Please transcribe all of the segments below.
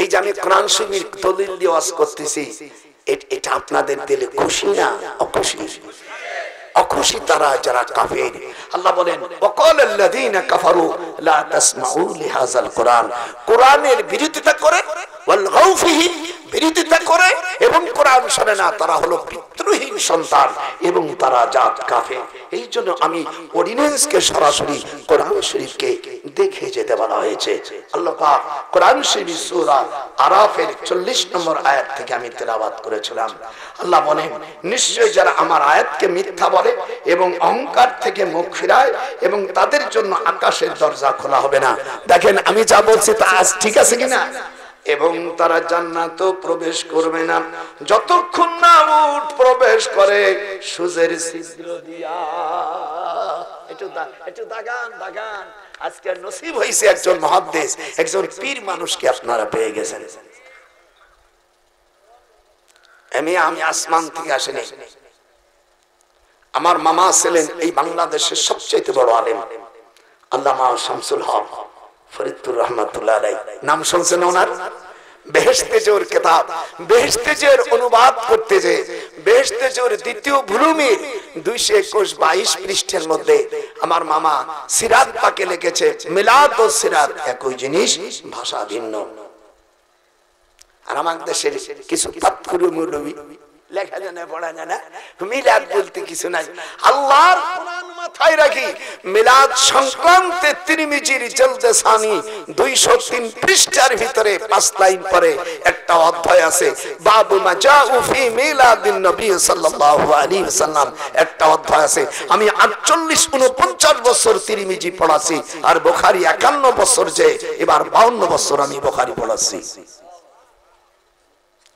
এই যে আমি কোরআন শরীফের দলিল দিয়ে ওয়াজ করতেছি এটা আপনাদের দিলে খুশি না অখুশি? অখুশি তারা যারা কাফের। আল্লাহ বলেন ওয়াকাল আল্লাযীনা কাফারু লা তাসমাউ লিহাযাল কোরআন। কোরআনের বিরোধিতা করে, ওয়াল গাউফিহি বিরোধিতা করে এবং কোরআন শোনে না, তারা হলো পিতৃহীন সন্তান এবং তারা জাত কাফের। এই জন্য আমি অর্ডিন্যান্সকে সরাসরি কোরআন শরীফকে দেখে যেতে বলা হয়েছে। আল্লাহ পাক কোরআন শরীফ সূরা আরাফের 40 নম্বর আয়াত থেকে আমি তেলাওয়াত করেছিলাম। আল্লাহ বলেন, নিশ্চয়ই যারা আমার আয়াতকে মিথ্যা বলে এবং অহংকার থেকে মুখ ফিরায় এবং তাদের জন্য আকাশের দরজা খোলা হবে না। দেখেন, আমি যা বলছি তা আজ ঠিক আছে কিনা? এবং তারা জান্নাতও প্রবেশ করবে না। যতক্ষণ না উট প্রবেশ করে, সুজের ছিদ্র দিয়া। আজকে নসিব হয়েছে একজন মহাদ্দেশ, একজন পীর মানুষকে আপনারা পেয়ে গেছেন। আমি আমি আসমান থেকে আসেনি। আমার মামা ছিলেন এই বাংলাদেশের সবচেয়ে বড় আলেম, আল্লামা শামসুল হক। ফরিদুর রহমাতুল্লাহ আলাই নাম শুনছেন ওনার? বেহেশতে জোর কেতাব, বেহেশতে অনুবাদ করতে যে, বেহেশতে জোর দ্বিতীয় একুশ বাইশ পৃষ্ঠের মধ্যে আমার মামা সিরাত পাকে লিখেছে, মিলাদ ও সিরাত, একই জিনিস, ভাষা ভিন্ন। আর আমাদের দেশের কিছু লেখা জানে, পড়া জানা। মিলাদ বলতে কিছু নাই। আল্লাহর কোরআন মাথায় রাখি, মিলাদ সংক্রান্তে তিরমিজির জলদে সানি 203 পৃষ্ঠার ভিতরে পাঁচ লাইন পরে একটা অধ্যায় আছে, বাবু মা জাউ ফি মিলাদিন নবী সাল্লাল্লাহু আলাইহি ওয়াসাল্লাম একটা অধ্যায় আছে, আমি 48 49 বছর তিরমিজি পড়াছি আর বুখারী 51 বছর যে, এবার 52 বছর আমি বুখারী পড়াচ্ছি।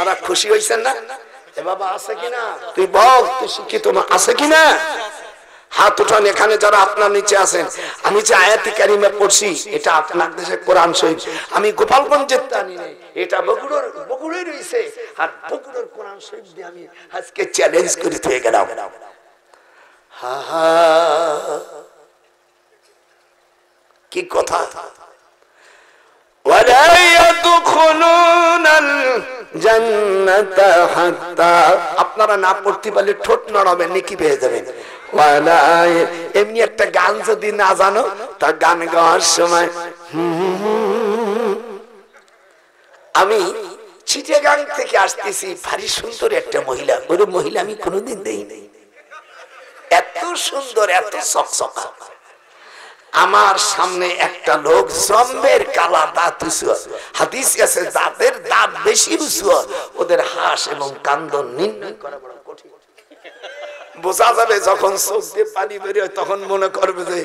আপনারা খুশি হয়েছেন না? বাবা আছে কিনা? তুই বল, তুই শিক্ষিত আছে কিনা? হাত উঠান, এখানে যারা আপনার নিচে আছেন। আমি যে আয়াতি কারিমে পড়ছি, এটা আপনার দেশে কোরআন আমি চ্যালেঞ্জ থেকে গেলাম। কি কথা? আপনারা না পড়তে পারলে ঠোঁট পেয়ে যাবেন। এমনি একটা গান যদি না জানো, তা গান গাওয়ার সময় আমি চিটাগাং থেকে আসতেছি, ভারী সুন্দর একটা মহিলা। ওই মহিলা আমি কোনোদিন দেই নাই এত সুন্দর, এত সকসকা আমার সামনে একটা লোক জম্বের কালা দাঁত উঁচু হাদিস গেছে যাদের দাঁত বেশি উঁচু ওদের হাঁস এবং কান্দন নির্ণয় করা বড় কঠিন। বোঝা যাবে যখন চোখ দিয়ে পানি বেরোয় তখন মনে করবে যে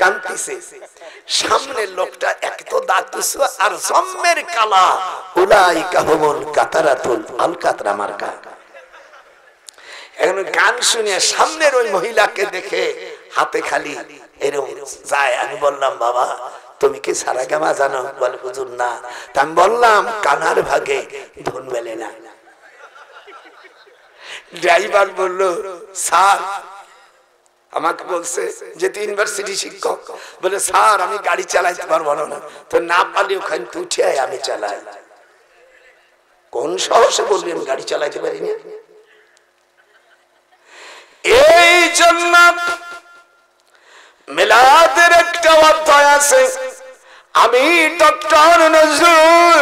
কান্তিছে লোকটা এক তো দাঁত উঁচু আর কালা। উলাই কাতারাতুল আল কাতরা মার্কা। এখন গান শুনে সামনের ওই মহিলাকে দেখে হাতে খালি এরকম যায়। আমি বললাম, বাবা, তুমি কি সারা গামা জানো? বলে, হুজুর, না। তা আমি বললাম, কানার ভাগে ধন মেলে না। ড্রাইভার বলল, স্যার, আমাকে বলছে যে ইউনিভার্সিটি শিক্ষক। বলে, স্যার, আমি গাড়ি চালাইতে পারব না। তো না পারলে ওখানে উঠে আমি চালাই। কোন সাহসে বললি, আমি গাড়ি চালাইতে পারি না এই জন্য মেলাদের একটা অধ্যায় আছে। আমি ডক্টর নজরুল